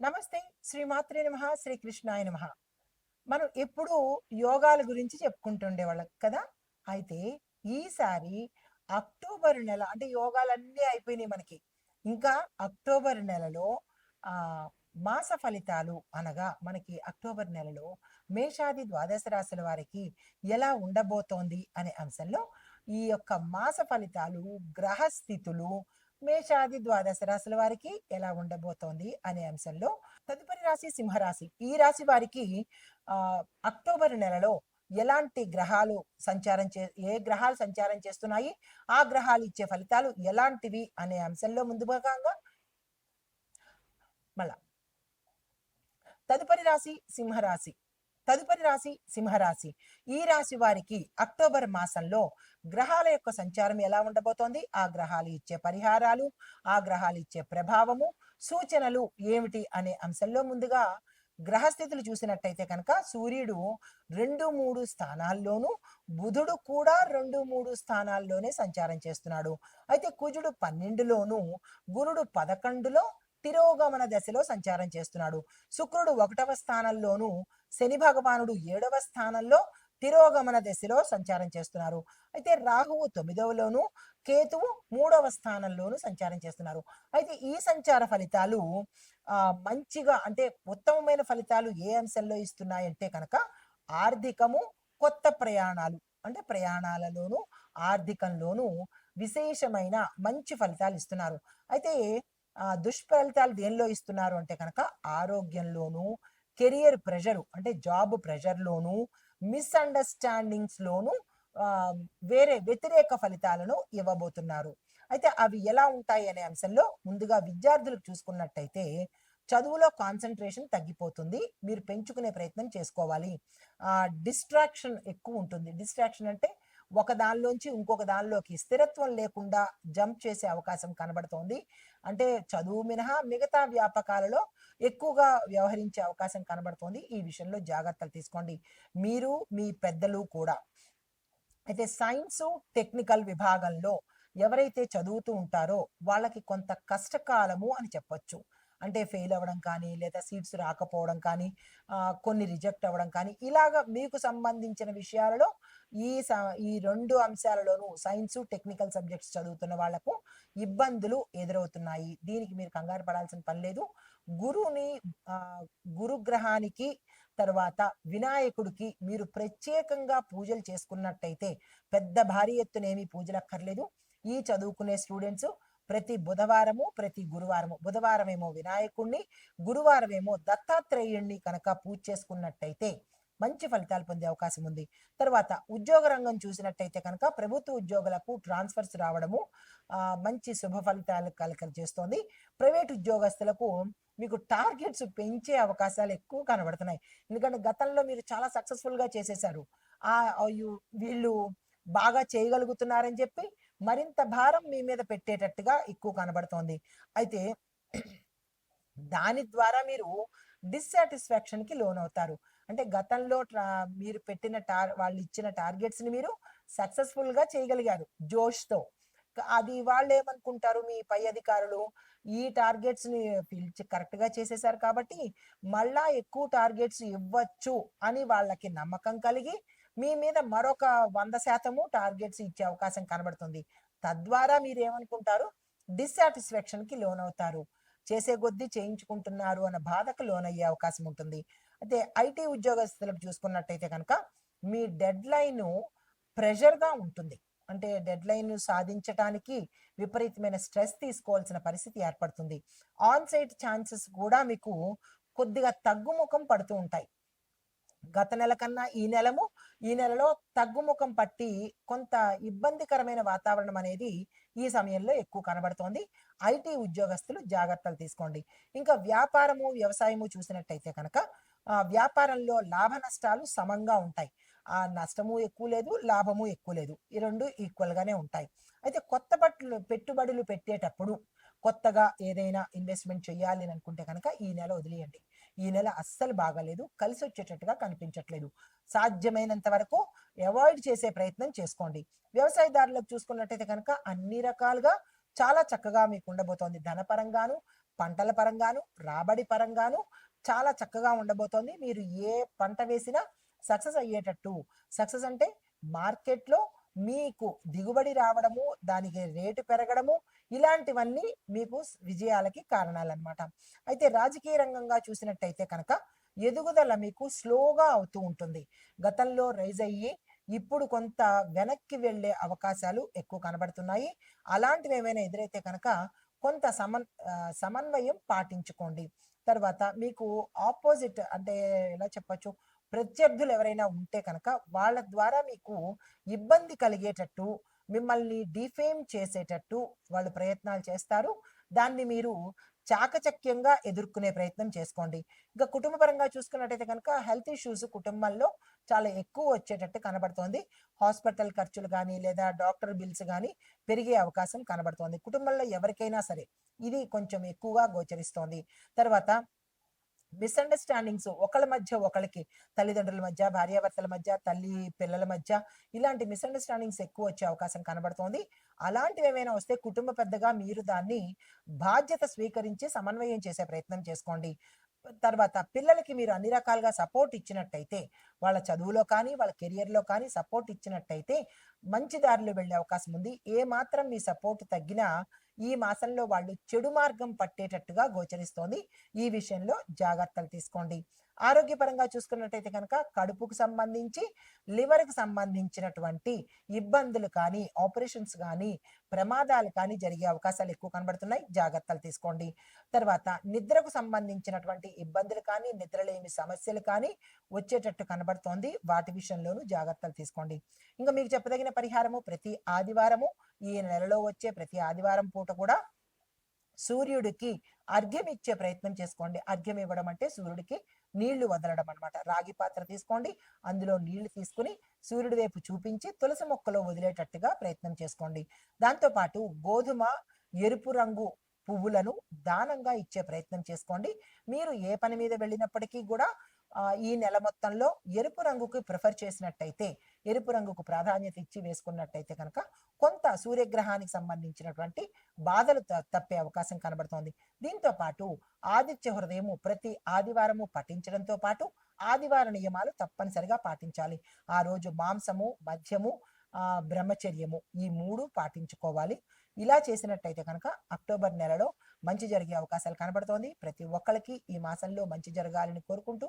నమస్తే శ్రీ మాత్రే నమ శ్రీ నమ. మనం ఎప్పుడూ యోగాల గురించి చెప్పుకుంటుండేవాళ్ళం కదా? అయితే ఈసారి అక్టోబర్ నెల అంటే యోగాలన్నీ అయిపోయినాయి మనకి. ఇంకా అక్టోబర్ నెలలో ఆ మాస ఫలితాలు అనగా మనకి అక్టోబర్ నెలలో మేషాది ద్వాదశ రాశుల వారికి ఎలా ఉండబోతోంది అనే అంశంలో ఈ యొక్క మాస ఫలితాలు గ్రహస్థితులు మేషాది ద్వాదశ రాశుల వారికి ఎలా ఉండబోతోంది అనే అంశంలో తదుపరి రాశి సింహరాశి. ఈ రాశి వారికి ఆ అక్టోబర్ నెలలో ఎలాంటి గ్రహాలు సంచారం చే ఏ గ్రహాలు సంచారం చేస్తున్నాయి ఆ గ్రహాలు ఇచ్చే ఫలితాలు ఎలాంటివి అనే అంశంలో ముందు భాగంగా మళ్ళా. తదుపరి రాశి సింహరాశి. తదుపరి రాశి సింహరాశి. ఈ రాశి వారికి అక్టోబర్ మాసంలో గ్రహాల యొక్క సంచారం ఎలా ఉండబోతోంది? ఆ గ్రహాలు ఇచ్చే పరిహారాలు ఆ గ్రహాలు ఇచ్చే ప్రభావము సూచనలు ఏమిటి అనే అంశంలో ముందుగా గ్రహస్థితులు చూసినట్టయితే కనుక సూర్యుడు రెండు మూడు స్థానాల్లోనూ బుధుడు కూడా రెండు మూడు స్థానాల్లోనే సంచారం చేస్తున్నాడు. అయితే కుజుడు పన్నెండులోను గురుడు పదకొండులో తిరోగమన దశలో సంచారం చేస్తున్నాడు. శుక్రుడు ఒకటవ స్థానంలోను శని భగవానుడు ఏడవ స్థానంలో తిరోగమన దశలో సంచారం చేస్తున్నారు. అయితే రాహువు తొమ్మిదవలోను కేతువు మూడవ స్థానంలోను సంచారం చేస్తున్నారు. అయితే ఈ సంచార ఫలితాలు ఆ మంచిగా అంటే ఉత్తమమైన ఫలితాలు ఏ అంశంలో ఇస్తున్నాయంటే కనుక ఆర్థికము కొత్త ప్రయాణాలు అంటే ప్రయాణాలలోను ఆర్థికంలోను విశేషమైన మంచి ఫలితాలు ఇస్తున్నారు. అయితే ఆ దుష్ఫలితాలు దేనిలో ఇస్తున్నారు అంటే కనుక ఆరోగ్యంలోను కెరియర్ ప్రెషరు అంటే జాబ్ ప్రెషర్లోను మిస్అండర్స్టాండింగ్స్లోను వేరే వ్యతిరేక ఫలితాలను ఇవ్వబోతున్నారు. అయితే అవి ఎలా ఉంటాయి అనే అంశంలో ముందుగా విద్యార్థులకు చూసుకున్నట్టయితే చదువులో కాన్సన్ట్రేషన్ తగ్గిపోతుంది. మీరు పెంచుకునే ప్రయత్నం చేసుకోవాలి. ఆ డిస్ట్రాక్షన్ ఎక్కువ ఉంటుంది. డిస్ట్రాక్షన్ అంటే ఒక దానిలోంచి ఇంకొక దానిలోకి స్థిరత్వం లేకుండా జంప్ చేసే అవకాశం కనబడుతోంది. అంటే చదువు మినహా మిగతా వ్యాపకాలలో ఎక్కువగా వ్యవహరించే అవకాశం కనబడుతోంది. ఈ విషయంలో జాగ్రత్తలు తీసుకోండి. మీరు మీ పెద్దలు కూడా. అయితే సైన్స్ టెక్నికల్ విభాగంలో ఎవరైతే చదువుతూ ఉంటారో వాళ్ళకి కొంత కష్టకాలము అని చెప్పొచ్చు. అంటే ఫెయిల్ అవ్వడం కానీ లేదా సీట్స్ రాకపోవడం కానీ కొన్ని రిజెక్ట్ అవ్వడం కానీ ఇలాగ మీకు సంబంధించిన విషయాలలో ఈ ఈ రెండు అంశాలలోనూ సైన్స్ టెక్నికల్ సబ్జెక్ట్స్ చదువుతున్న వాళ్ళకు ఇబ్బందులు ఎదురవుతున్నాయి. దీనికి మీరు కంగారు పడాల్సిన పని లేదు. గురువుని గురుగ్రహానికి తర్వాత వినాయకుడికి మీరు ప్రత్యేకంగా పూజలు చేసుకున్నట్టయితే పెద్ద భారీ ఎత్తునేమి పూజలు అక్కర్లేదు. ఈ చదువుకునే స్టూడెంట్స్ ప్రతి బుధవారము ప్రతి గురువారము. బుధవారం ఏమో వినాయకుణ్ణి గురువారం ఏమో దత్తాత్రేయుణ్ణి కనుక పూజ చేసుకున్నట్టయితే మంచి ఫలితాలు పొందే అవకాశం ఉంది. తర్వాత ఉద్యోగ రంగం చూసినట్టయితే కనుక ప్రభుత్వ ఉద్యోగులకు ట్రాన్స్ఫర్స్ రావడము మంచి శుభ ఫలితాలు కలకలు చేస్తోంది. ప్రైవేట్ ఉద్యోగస్తులకు మీకు టార్గెట్స్ పెంచే అవకాశాలు ఎక్కువ కనబడుతున్నాయి. ఎందుకంటే గతంలో మీరు చాలా సక్సెస్ఫుల్గా చేసేసారు. ఆ వీళ్ళు బాగా చేయగలుగుతున్నారని చెప్పి మరింత భారం మీ మీద పెట్టేటట్టుగా ఎక్కువ కనబడుతోంది. అయితే దాని ద్వారా మీరు డిస్సాటిస్ఫాక్షన్కి లోన్ అవుతారు అంటే గతంలో మీరు పెట్టిన టార్ వాళ్ళు ఇచ్చిన టార్గెట్స్ని మీరు సక్సెస్ఫుల్గా చేయగలిగారు జోష్తో. అది వాళ్ళు ఏమనుకుంటారు? మీ పై అధికారులు ఈ టార్గెట్స్ని పిలిచి కరెక్ట్గా చేసేసారు కాబట్టి మళ్ళా ఎక్కువ టార్గెట్స్ ఇవ్వచ్చు అని వాళ్ళకి నమ్మకం కలిగి మీ మీద మరొక వంద శాతము టార్గెట్స్ ఇచ్చే అవకాశం కనబడుతుంది. తద్వారా మీరు ఏమనుకుంటారు డిస్సాటిస్ఫాక్షన్కి లోన్ అవుతారు చేసే కొద్దీ చేయించుకుంటున్నారు అన్న బాధకు లోన్ అయ్యే అవకాశం ఉంటుంది. అయితే ఐటీ ఉద్యోగస్తులకు చూసుకున్నట్టయితే కనుక మీ డెడ్ లైన్ ప్రెషర్గా ఉంటుంది. అంటే డెడ్ లైన్ సాధించటానికి విపరీతమైన స్ట్రెస్ తీసుకోవాల్సిన పరిస్థితి ఏర్పడుతుంది. ఆన్ సైట్ ఛాన్సెస్ కూడా మీకు కొద్దిగా తగ్గుముఖం పడుతూ ఉంటాయి. గత నెల కన్నా ఈ నెలము ఈ నెలలో తగ్గుముఖం పట్టి కొంత ఇబ్బందికరమైన వాతావరణం అనేది ఈ సమయంలో ఎక్కువ కనబడుతోంది. ఐటీ ఉద్యోగస్తులు జాగ్రత్తలు తీసుకోండి. ఇంకా వ్యాపారము వ్యవసాయము చూసినట్టయితే కనుక వ్యాపారంలో లాభ నష్టాలు సమంగా ఉంటాయి. ఆ నష్టము ఎక్కువ లేదు లాభము ఎక్కువ లేదు. ఈ రెండు ఈక్వల్గానే ఉంటాయి. అయితే కొత్త బట్టలు పెట్టుబడులు పెట్టేటప్పుడు కొత్తగా ఏదైనా ఇన్వెస్ట్మెంట్ చేయాలి అని అనుకుంటే కనుక ఈ నెల వదిలేయండి. ఈ నెల అస్సలు బాగాలేదు. కలిసి వచ్చేటట్టుగా కనిపించట్లేదు. సాధ్యమైనంత వరకు అవాయిడ్ చేసే ప్రయత్నం చేసుకోండి. వ్యవసాయదారులకు చూసుకున్నట్టయితే కనుక అన్ని రకాలుగా చాలా చక్కగా మీకు ఉండబోతోంది. ధనపరంగాను పంటల పరంగాను రాబడి పరంగాను చాలా చక్కగా ఉండబోతోంది. మీరు ఏ పంట వేసినా సక్సెస్ అయ్యేటట్టు. సక్సెస్ అంటే మార్కెట్లో మీకు దిగుబడి రావడము దానికి రేటు పెరగడము ఇలాంటివన్నీ మీకు విజయాలకి కారణాలన్నమాట. అయితే రాజకీయ రంగంగా చూసినట్టయితే కనుక ఎదుగుదల మీకు స్లోగా అవుతూ ఉంటుంది. గతంలో రైజ్ అయ్యి ఇప్పుడు కొంత వెనక్కి వెళ్ళే అవకాశాలు ఎక్కువ కనబడుతున్నాయి. అలాంటివి ఏమైనా ఎదురైతే కనుక కొంత సమన్ సమన్వయం పాటించుకోండి. తర్వాత మీకు ఆపోజిట్ అంటే ఎలా చెప్పొచ్చు? ప్రత్యర్థులు ఎవరైనా ఉంటే కనుక వాళ్ళ ద్వారా మీకు ఇబ్బంది కలిగేటట్టు మిమ్మల్ని డిఫేమ్ చేసేటట్టు వాళ్ళు ప్రయత్నాలు చేస్తారు. దాన్ని మీరు చాకచక్యంగా ఎదుర్కొనే ప్రయత్నం చేసుకోండి. ఇంకా కుటుంబపరంగా చూసుకున్నట్టయితే కనుక హెల్త్ ఇష్యూస్ కుటుంబంలో చాలా ఎక్కువ వచ్చేటట్టు కనబడుతోంది. హాస్పిటల్ ఖర్చులు కానీ లేదా డాక్టర్ బిల్స్ కానీ పెరిగే అవకాశం కనబడుతోంది. కుటుంబంలో ఎవరికైనా సరే ఇది కొంచెం ఎక్కువగా గోచరిస్తోంది. తర్వాత మిస్అండర్స్టాండింగ్స్ ఒకళ్ళ మధ్య ఒకళ్ళకి తల్లిదండ్రుల మధ్య భార్యాభర్తల మధ్య తల్లి పిల్లల మధ్య ఇలాంటి మిస్అండర్స్టాండింగ్స్ ఎక్కువ వచ్చే అవకాశం కనబడుతోంది. అలాంటివి ఏమైనా వస్తే కుటుంబ పెద్దగా మీరు దాన్ని బాధ్యత స్వీకరించి సమన్వయం చేసే ప్రయత్నం చేసుకోండి. తర్వాత పిల్లలకి మీరు అన్ని రకాలుగా సపోర్ట్ ఇచ్చినట్టయితే వాళ్ళ చదువులో కానీ వాళ్ళ కెరియర్లో కానీ సపోర్ట్ ఇచ్చినట్టయితే మంచి దారిలో వెళ్ళే అవకాశం ఉంది. ఏ మాత్రం మీ సపోర్ట్ తగ్గినా ఈ మాసంలో వాళ్ళు చెడు మార్గం పట్టేటట్టుగా గోచరిస్తోంది. ఈ విషయంలో జాగ్రత్తలు తీసుకోండి. ఆరోగ్యపరంగా చూసుకున్నట్టయితే కనుక కడుపుకు సంబంధించి లివర్కి సంబంధించినటువంటి ఇబ్బందులు కానీ ఆపరేషన్స్ కానీ ప్రమాదాలు కానీ జరిగే అవకాశాలు ఎక్కువ కనబడుతున్నాయి. జాగ్రత్తలు తీసుకోండి. తర్వాత నిద్రకు సంబంధించినటువంటి ఇబ్బందులు కానీ నిద్రలేమి సమస్యలు కానీ వచ్చేటట్టు కనబడుతోంది. వాటి విషయంలోనూ జాగ్రత్తలు తీసుకోండి. ఇంకా మీకు చెప్పదగిన పరిహారము ప్రతి ఆదివారము ఈ నెలలో వచ్చే ప్రతి ఆదివారం పూట కూడా సూర్యుడికి అర్ఘ్యం ఇచ్చే ప్రయత్నం చేసుకోండి. అర్ఘ్యం ఇవ్వడం అంటే సూర్యుడికి నీళ్ళు వదలడం అనమాట రాగి పాత్ర తీసుకోండి. అందులో నీళ్ళు తీసుకుని సూర్యుడి వైపు చూపించి తులసి మొక్కలో వదిలేటట్టుగా ప్రయత్నం చేసుకోండి. దాంతోపాటు గోధుమ ఎరుపు రంగు పువ్వులను దానంగా ఇచ్చే ప్రయత్నం చేసుకోండి. మీరు ఏ పని మీద వెళ్ళినప్పటికీ కూడా ఈ నెల మొత్తంలో ఎరుపు రంగుకి ప్రిఫర్ చేసినట్టయితే ఎరుపు రంగుకు ప్రాధాన్యత ఇచ్చి వేసుకున్నట్టయితే కనుక కొంత సూర్యగ్రహానికి సంబంధించినటువంటి బాధలు తప్పే అవకాశం కనబడుతోంది. దీంతో పాటు ఆదిత్య హృదయము ప్రతి ఆదివారము పఠించడంతో పాటు ఆదివార నియమాలు తప్పనిసరిగా పాటించాలి. ఆ రోజు మాంసము మద్యము ఆ బ్రహ్మచర్యము ఈ మూడు పాటించుకోవాలి. ఇలా చేసినట్టయితే కనుక అక్టోబర్ నెలలో మంచి జరిగే అవకాశాలు కనబడుతోంది. ప్రతి ఒక్కరికి ఈ మాసంలో మంచి జరగాలని కోరుకుంటూ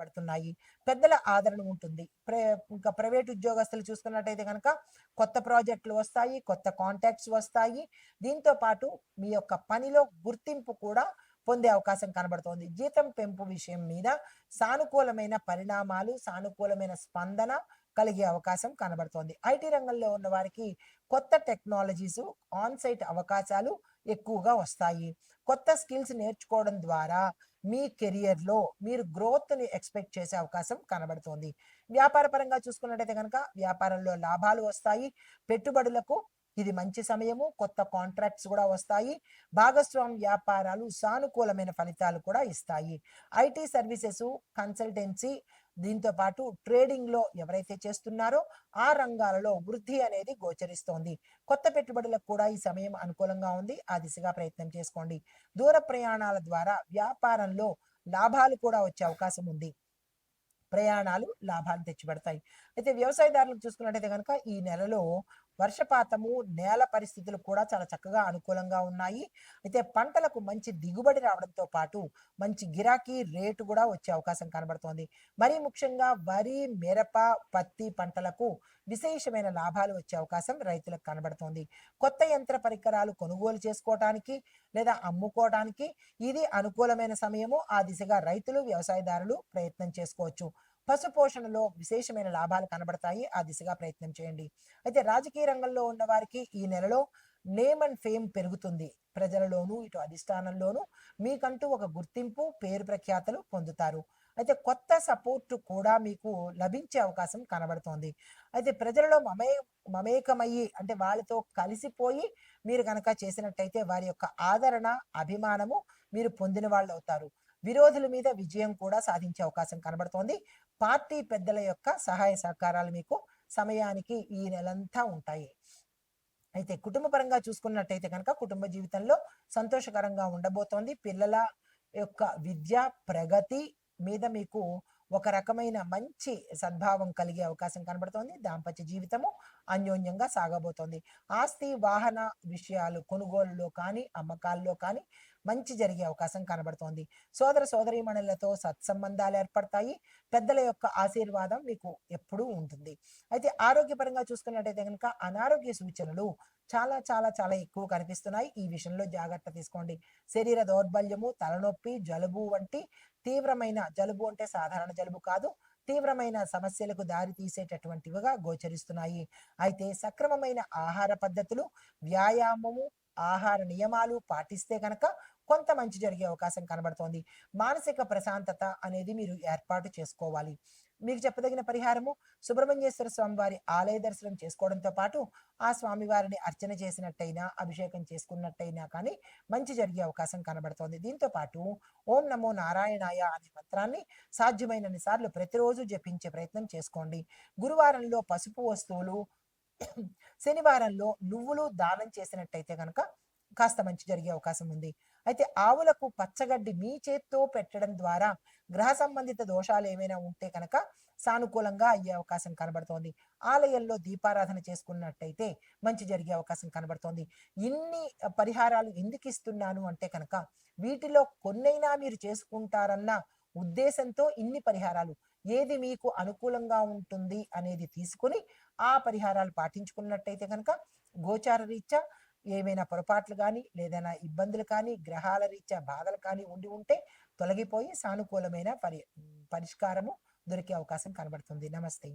పడుతున్నాయి. పెద్దల ఆదరణ ఉంటుంది. ప్ర ఇంకా ప్రైవేట్ ఉద్యోగస్తులు చూసుకున్నట్టయితే కనుక కొత్త ప్రాజెక్టులు వస్తాయి కొత్త కాంటాక్ట్స్ వస్తాయి. దీంతో పాటు మీ యొక్క పనిలో గుర్తింపు కూడా పొందే అవకాశం కనబడుతోంది. జీతం పెంపు విషయం మీద సానుకూలమైన పరిణామాలు సానుకూలమైన స్పందన కలిగే అవకాశం కనబడుతోంది. ఐటీ రంగంలో ఉన్న వారికి కొత్త టెక్నాలజీస్ ఆన్ సైట్ అవకాశాలు ఎక్కువగా వస్తాయి. కొత్త స్కిల్స్ నేర్చుకోవడం ద్వారా మీ కెరియర్లో మీరు గ్రోత్ని ఎక్స్పెక్ట్ చేసే అవకాశం కనబడుతోంది. వ్యాపార పరంగా చూసుకున్నట్టయితే కనుక వ్యాపారంలో లాభాలు వస్తాయి. పెట్టుబడులకు ఇది మంచి సమయము. కొత్త కాంట్రాక్ట్స్ కూడా వస్తాయి. భాగస్వామి వ్యాపారాలు సానుకూలమైన ఫలితాలు కూడా ఇస్తాయి. ఐటీ సర్వీసెస్ కన్సల్టెన్సీ దీంతో పాటు ట్రేడింగ్లో ఎవరైతే చేస్తున్నారో ఆ రంగాలలో వృద్ధి అనేది గోచరిస్తోంది. కొత్త పెట్టుబడులకు కూడా ఈ సమయం అనుకూలంగా ఉంది. ఆ దిశగా ప్రయత్నం చేసుకోండి. దూర ప్రయాణాల ద్వారా వ్యాపారంలో లాభాలు కూడా వచ్చే అవకాశం ఉంది. ప్రయాణాలు లాభాలు తెచ్చిపెడతాయి. అయితే వ్యవసాయదారులకు చూసుకున్నట్టయితే కనుక ఈ నెలలో వర్షపాతము నేల పరిస్థితులు కూడా చాలా చక్కగా అనుకూలంగా ఉన్నాయి. అయితే పంటలకు మంచి దిగుబడి రావడంతో పాటు మంచి గిరాకీ రేటు కూడా వచ్చే అవకాశం కనబడుతోంది. మరీ ముఖ్యంగా వరి మిరప పత్తి పంటలకు విశేషమైన లాభాలు వచ్చే అవకాశం రైతులకు కనబడుతోంది. కొత్త యంత్ర పరికరాలు కొనుగోలు చేసుకోవటానికి లేదా అమ్ముకోవటానికి ఇది అనుకూలమైన సమయము. ఆ దిశగా రైతులు వ్యవసాయదారులు ప్రయత్నం చేసుకోవచ్చు. పశు పోషణలో విశేషమైన లాభాలు కనబడతాయి. ఆ దిశగా ప్రయత్నం చేయండి. అయితే రాజకీయ రంగంలో ఉన్న వారికి ఈ నెలలో నేమ్ అండ్ ఫేమ్ పెరుగుతుంది. ప్రజలలోనూ ఇటు అధిష్టానంలోనూ మీకంటూ ఒక గుర్తింపు పేరు ప్రఖ్యాతలు పొందుతారు. అయితే కొత్త సపోర్ట్ కూడా మీకు లభించే అవకాశం కనబడుతోంది. అయితే ప్రజలలో మమే మమేకమయ్యి అంటే వాళ్ళతో కలిసిపోయి మీరు కనుక చేసినట్టయితే వారి యొక్క ఆదరణ అభిమానము మీరు పొందిన వాళ్ళు అవుతారు విరోధుల మీద విజయం కూడా సాధించే అవకాశం కనబడుతోంది. పార్టీ పెద్దల యొక్క సహాయ సహకారాలు మీకు సమయానికి ఈ నెలంతా ఉంటాయి. అయితే కుటుంబ పరంగా చూసుకున్నట్టయితే కనుక కుటుంబ జీవితంలో సంతోషకరంగా ఉండబోతోంది. పిల్లల యొక్క విద్య ప్రగతి మీద మీకు ఒక రకమైన మంచి సద్భావం కలిగే అవకాశం కనబడుతోంది. దాంపత్య జీవితము అన్యోన్యంగా సాగబోతోంది. ఆస్తి వాహన విషయాలు కొనుగోలులో కానీ అమ్మకాల్లో కానీ మంచి జరిగే అవకాశం కనబడుతోంది. సోదర సోదరీమణులతో సత్సంబంధాలు ఏర్పడతాయి. పెద్దల యొక్క ఆశీర్వాదం మీకు ఎప్పుడూ ఉంటుంది. అయితే ఆరోగ్యపరంగా చూసుకున్నట్టయితే కనుక అనారోగ్య సూచనలు చాలా చాలా చాలా ఎక్కువ కనిపిస్తున్నాయి. ఈ విషయంలో జాగ్రత్త తీసుకోండి. శరీర దౌర్బల్యము తలనొప్పి జలుబు వంటి తీవ్రమైన జలుబు అంటే సాధారణ జలుబు కాదు. తీవ్రమైన సమస్యలకు దారి తీసేటటువంటివిగా గోచరిస్తున్నాయి. అయితే సక్రమమైన ఆహార పద్ధతులు వ్యాయామము ఆహార నియమాలు పాటిస్తే కనుక కొంత మంచి జరిగే అవకాశం కనబడుతోంది. మానసిక ప్రశాంతత అనేది మీరు ఏర్పాటు చేసుకోవాలి. మీకు చెప్పదగిన పరిహారము సుబ్రహ్మణ్యేశ్వర స్వామి వారి ఆలయ దర్శనం చేసుకోవడంతో పాటు ఆ స్వామి వారిని అర్చన చేసినట్టయినా అభిషేకం చేసుకున్నట్టయినా కానీ మంచి జరిగే అవకాశం కనబడుతోంది. దీంతో పాటు ఓం నమో నారాయణాయ అనే మంత్రాన్ని సాధ్యమైనన్ని సార్లు ప్రతిరోజు జపించే ప్రయత్నం చేసుకోండి. గురువారంలో పసుపు వస్తువులు శనివారంలో నువ్వులు దానం చేసినట్టయితే కనుక కాస్త మంచి జరిగే అవకాశం ఉంది. అయితే ఆవులకు పచ్చగడ్డి మీ చేత్తో పెట్టడం ద్వారా గ్రహ సంబంధిత దోషాలు ఏమైనా ఉంటే కనుక సానుకూలంగా అయ్యే అవకాశం కనబడుతోంది. ఆలయంలో దీపారాధన చేసుకున్నట్టయితే మంచి జరిగే అవకాశం కనబడుతోంది. ఇన్ని పరిహారాలు ఎందుకు ఇస్తున్నాను అంటే కనుక వీటిలో కొన్నైనా మీరు చేసుకుంటారన్న ఉద్దేశంతో ఇన్ని పరిహారాలు. ఏది మీకు అనుకూలంగా ఉంటుంది అనేది తీసుకుని ఆ పరిహారాలు పాటించుకున్నట్టయితే కనుక గోచార రీత్యా ఏమైనా పొరపాట్లు కానీ లేదైనా ఇబ్బందులు కానీ గ్రహాల రీత్యా బాధలు కానీ ఉండి ఉంటే తొలగిపోయి సానుకూలమైన పరి పరిష్కారము దొరికే అవకాశం కనబడుతుంది. నమస్తే.